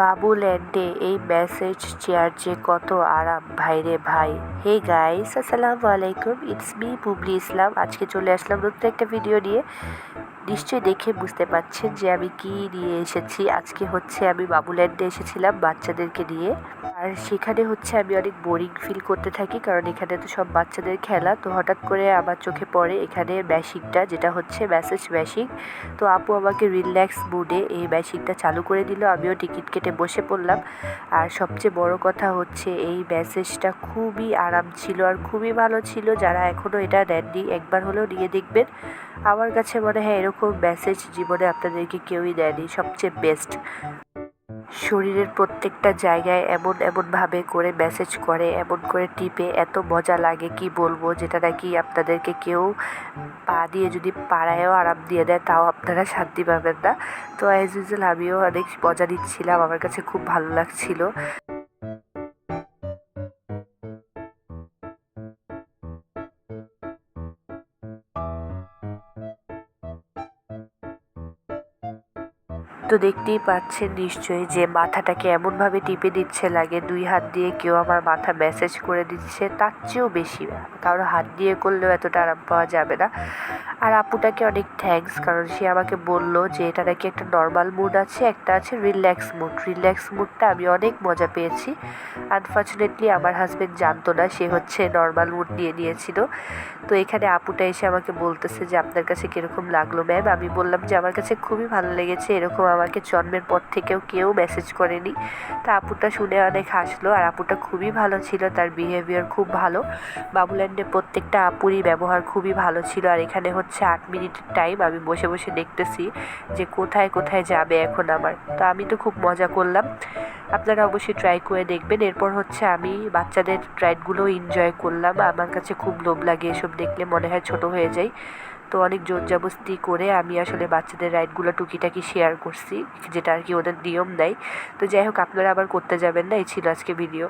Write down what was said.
বাবু ল্যান্ডে এই message chair যে কত আরাম। ভাইরে ভাই। হে গাইস আসসালামু আলাইকুম। ইটস মি বুবলি ইসলাম আজকে চলে আসলাম নতুন একটা ভিডিও নিয়ে। নিশ্চয়ই দেখে বুঝতে পারছেন যে আমি কি নিয়ে এসেছি। আজকে হচ্ছে আমি বাবুল্যান্ডে এসেছিলাম বাচ্চাদেরকে নিয়ে। আর সেখানে হচ্ছে আমি অনেক বোরিং ফিল করতে থাকি, কারণ এখানে তো সব বাচ্চাদের খেলা। তো হঠাৎ করে আমার চোখে পড়ে এখানে ম্যাশিংটা যেটা হচ্ছে মেসেজ ম্যাশিং তো আপু আমাকে রিল্যাক্স মুডে এই ম্যাশিংটা চালু করে দিল। আমিও টিকিট কেটে বসে পড়লাম। আর সবচেয়ে বড় কথা হচ্ছে এই মেসেজটা খুবই আরাম ছিল আর খুবই ভালো ছিল। যারা এখনও এটা নেননি, একবার হলেও নিয়ে দেখবেন। আমার কাছে মনে হয় এরকম মেসেজ জীবনে আপনাদেরকে কেউই দেয়নি, সবচেয়ে বেস্ট শরীরের প্রত্যেকটা জায়গায় এমন এমনভাবে করে মেসেজ করে, এমন করে টিপে, এত মজা লাগে, কি বলব? যেটা নাকি আপনাদেরকে কেউ পা দিয়ে যদি পাড়ায়ও আরাম দিয়ে দেয়, তাও আপনারা শান্তি পাবেন না। তো অ্যাজ ইউজুয়াল আমিও অনেক মজা নিচ্ছিলাম, আমার কাছে খুব ভালো লাগছিল। তো দেখতেই পাচ্ছেন নিশ্চয়ই যে মাথাটাকে এমনভাবে টিপে দিচ্ছে লাগে, দুই হাত দিয়ে কেউ আমার মাথা ম্যাসেজ করে দিচ্ছে, তার চেয়েও বেশি। কারও হাত দিয়ে করলেও এতটা আরাম পাওয়া যাবে না। আর আপুটাকে অনেক থ্যাঙ্কস কারণ সে আমাকে বলল যে এটা নাকি একটা নর্মাল মুড আছে, একটা আছে রিল্যাক্স মুড রিল্যাক্স মুডটা আমি অনেক মজা পেয়েছি। আনফর্চুনেটলি আমার হাজব্যান্ড জানতো না, সে হচ্ছে নর্মাল মুড নিয়ে নিয়েছিল। তো এখানে আপুটা এসে আমাকে বলতেছে যে আপনার কাছে কীরকম লাগল ম্যাম আমি বললাম যে আমার কাছে খুবই ভালো লেগেছে, এরকম আমাকে জন্মের পর থেকেও কেউ মেসেজ করেনি। তা আপুটা শুনে অনেক হাসলো আর আপুটা খুবই ভালো ছিল, তার বিহেভিয়ার খুব ভালো। বাবুল্যান্ডে প্রত্যেকটা আপুরই ব্যবহার খুবই ভালো ছিল আর এখানে হচ্ছে আট মিনিটের টাইম আমি বসে বসে দেখতেছি যে কোথায় কোথায় যাবে এখন আমার। তো আমি তো খুব মজা করলাম। আপনারা অবশ্যই ট্রাই করে দেখবেন। এরপর হচ্ছে আমি বাচ্চাদের রাইডগুলো এনজয় করলাম। আমার কাছে খুব লোভ লাগে এসব দেখলে, মনে হয় ছোট হয়ে যায় তো অনেক জোর জবস্তি করে আমি আসলে বাচ্চাদের রাইডগুলো টুকিটাকি শেয়ার করছি, যেটা আর কি ওদের নিয়ম নেয় তো যাই হোক, আপনারা আবার করতে যাবেন না? এই ছিল আজকে ভিডিও